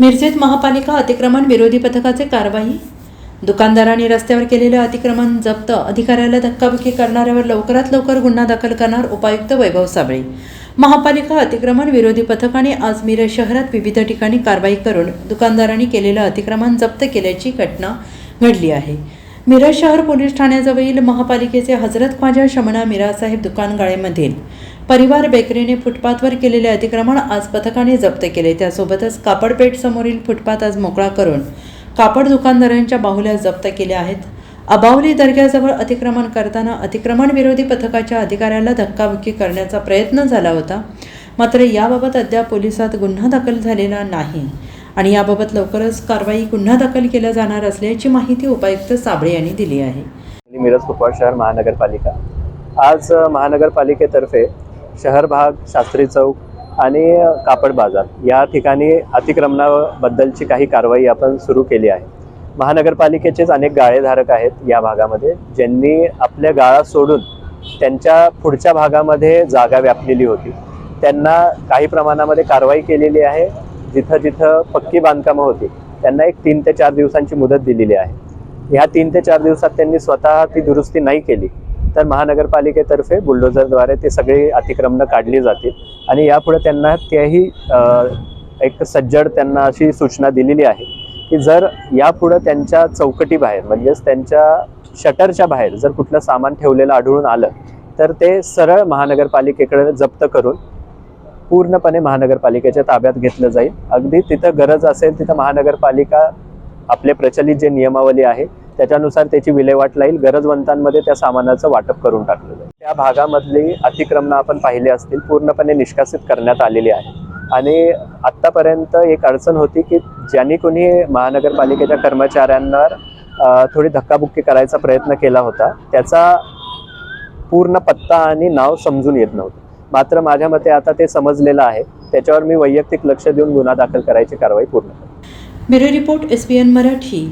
मिरजेत महापालिका अतिक्रमण विरोधी पथकाचे कारवाई? दुकानदारांनी रस्त्यावर केलेलं अतिक्रमण जप्त अधिकाऱ्याला धक्काबुक्की करणाऱ्यावर लवकरात लवकर गुन्हा दाखल करणार उपायुक्त वैभव साबळे. महापालिका अतिक्रमण विरोधी पथकाने आज मिरज शहरात विविध ठिकाणी कारवाई करून दुकानदारांनी केलेलं अतिक्रमण जप्त केल्याची घटना घडली आहे. मिरज शहर पोलीस ठाण्याजवळील महापालिकेचे हजरत ख्वाजा शमना मिरासाहेब दुकानगाळेमधील परिवार बेकरीने फुटपाथवर केलेले अतिक्रमण आज पथकाने जप्त केले. त्यासोबतच कापडपेठ समोरील फुटपाथ आज मोकळा करून कापड दुकानदारांच्या बाहुल्या जप्त केल्या आहेत. अबावली दर्ग्याजवळ अतिक्रमण करताना अतिक्रमण विरोधी पथकाच्या अधिकाऱ्याला धक्काबुक्की करण्याचा प्रयत्न झाला होता. मात्र याबाबत अद्याप पोलिसात गुन्हा दाखल झालेला नाही आणि याबाबत लवकरच कारवाई गुन्हा दाखल केला जाणार असल्याची माहिती उपायुक्त साबळे यांनी दिली आहे. मिरज कुपवाड शहर महानगरपालिका. आज महानगरपालिकेतर्फे शहर भाग शास्त्री चौक आणि कापड बाजार. या ठिकाणी अतिक्रमणाबद्दलची काही कारवाई आपण सुरू केली आहे. महानगरपालिकेचेच अनेक गाळेधारक आहेत या भागामध्ये ज्यांनी आपल्या गाळा सोडून त्यांच्या पुढच्या भागामध्ये जागा व्यापलेली होती. त्यांना काही प्रमाणामध्ये कारवाई केलेली आहे. जिथं जिथं पक्की बांधकामं होती त्यांना एक तीन ते चार दिवसांची मुदत दिलेली आहे. ह्या तीन ते चार दिवसात त्यांनी स्वतः ती दुरुस्ती नाही केली. तर महानगरपालिकेतर्फे बुलडोझरद्वारे ते सगळी अतिक्रमणं काढली जातील. आणि यापुढे त्यांना त्याही एक सज्जड त्यांना अशी सूचना दिलेली आहे की जर यापुढं त्यांच्या चौकटीबाहेर म्हणजेच त्यांच्या शटरच्या बाहेर जर कुठलं सामान ठेवलेलं आढळून आलं तर ते सरळ महानगरपालिकेकडे जप्त करून पूर्णपणे महानगरपालिकेच्या ताब्यात घेतलं जाईल. अगदी तिथं गरज असेल तिथं महानगरपालिका आपले प्रचलित जे नियमावली आहे त्याच्यानुसार त्याची विल्हेवाट लाईल गरजवंतांमध्ये त्या सामानाचं वाटप करून टाकलेलं आहे. त्या भागामधली अतिक्रमणं आपण पाहिली असतील पूर्णपणे निष्कासित करण्यात आलेली आहे. आणि आत्तापर्यंत एक अडचण होती की ज्यांनी कोणी महानगरपालिकेच्या कर्मचाऱ्यांवर थोडी धक्काबुक्की करायचा प्रयत्न केला होता त्याचा पूर्ण पत्ता आणि नाव समजून येत नव्हतं. मात्र माझ्या मते आता ते समजलेलं आहे. त्याच्यावर मी वैयक्तिक लक्ष देऊन गुन्हा दाखल करायची कारवाई पूर्ण ब्युरो रिपोर्ट एस मराठी.